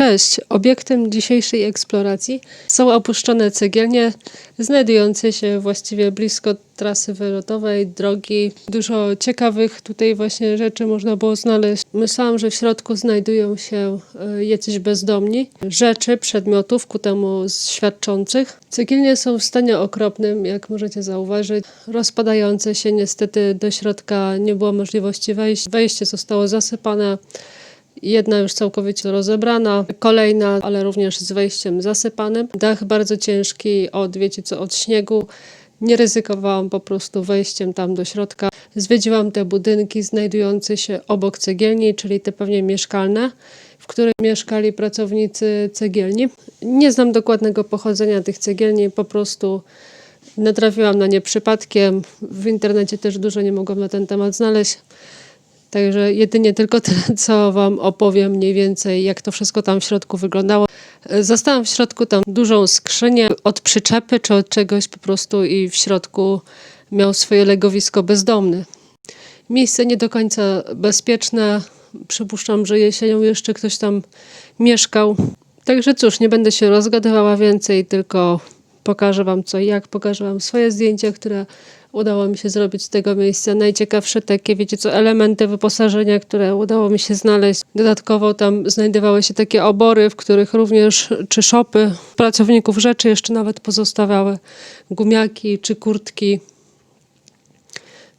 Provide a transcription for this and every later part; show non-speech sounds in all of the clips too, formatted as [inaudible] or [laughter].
Cześć! Obiektem dzisiejszej eksploracji są opuszczone cegielnie znajdujące się właściwie blisko trasy wylotowej, drogi. Dużo ciekawych tutaj właśnie rzeczy można było znaleźć. Myślałam, że w środku znajdują się e, jacyś bezdomni. Rzeczy, przedmiotów ku temu świadczących. Cegielnie są w stanie okropnym, jak możecie zauważyć. Rozpadające się niestety do środka nie było możliwości wejść. Wejście zostało zasypane. Jedna już całkowicie rozebrana, kolejna, ale również z wejściem zasypanym. Dach bardzo ciężki od, wiecie co, od śniegu. Nie ryzykowałam po prostu wejściem tam do środka. Zwiedziłam te budynki znajdujące się obok cegielni, czyli te pewnie mieszkalne, w których mieszkali pracownicy cegielni. Nie znam dokładnego pochodzenia tych cegielni, po prostu natrafiłam na nie przypadkiem. W internecie też dużo nie mogłam na ten temat znaleźć. Także jedynie tylko [laughs] tyle, co Wam opowiem mniej więcej, jak to wszystko tam w środku wyglądało. Zastałam w środku tam dużą skrzynię od przyczepy czy od czegoś po prostu i w środku miał swoje legowisko bezdomny. Miejsce nie do końca bezpieczne. Przypuszczam, że jesienią jeszcze ktoś tam mieszkał. Także cóż, nie będę się rozgadywała więcej, tylko pokażę Wam co i jak. Pokażę Wam swoje zdjęcia, które udało mi się zrobić z tego miejsca. Najciekawsze takie, wiecie co, elementy wyposażenia, które udało mi się znaleźć. Dodatkowo tam znajdowały się takie obory, w których również, czy szopy pracowników rzeczy jeszcze nawet pozostawały. Gumiaki czy kurtki.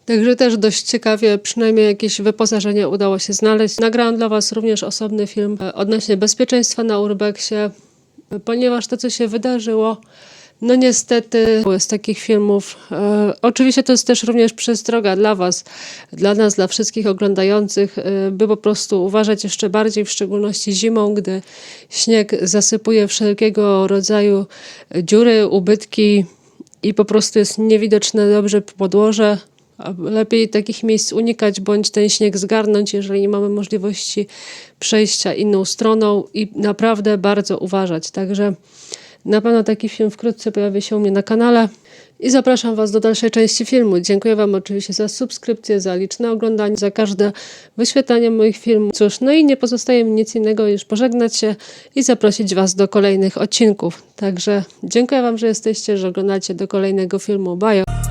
Także też dość ciekawie, przynajmniej jakieś wyposażenie udało się znaleźć. Nagrałam dla Was również osobny film e, odnośnie bezpieczeństwa na Urbexie, e, ponieważ to, co się wydarzyło, no niestety z takich filmów. E, oczywiście to jest też również przestroga dla Was, dla nas, dla wszystkich oglądających, e, by po prostu uważać jeszcze bardziej, w szczególności zimą, gdy śnieg zasypuje wszelkiego rodzaju dziury, ubytki i po prostu jest niewidoczne dobrze podłoże. Lepiej takich miejsc unikać, bądź ten śnieg zgarnąć, jeżeli nie mamy możliwości przejścia inną stroną i naprawdę bardzo uważać. Także na pewno taki film wkrótce pojawi się u mnie na kanale i zapraszam Was do dalszej części filmu. Dziękuję Wam oczywiście za subskrypcję, za liczne oglądanie, za każde wyświetlanie moich filmów. Cóż, no i nie pozostaje mi nic innego niż pożegnać się i zaprosić Was do kolejnych odcinków. Także dziękuję Wam, że jesteście, że oglądacie do kolejnego filmu. Bye!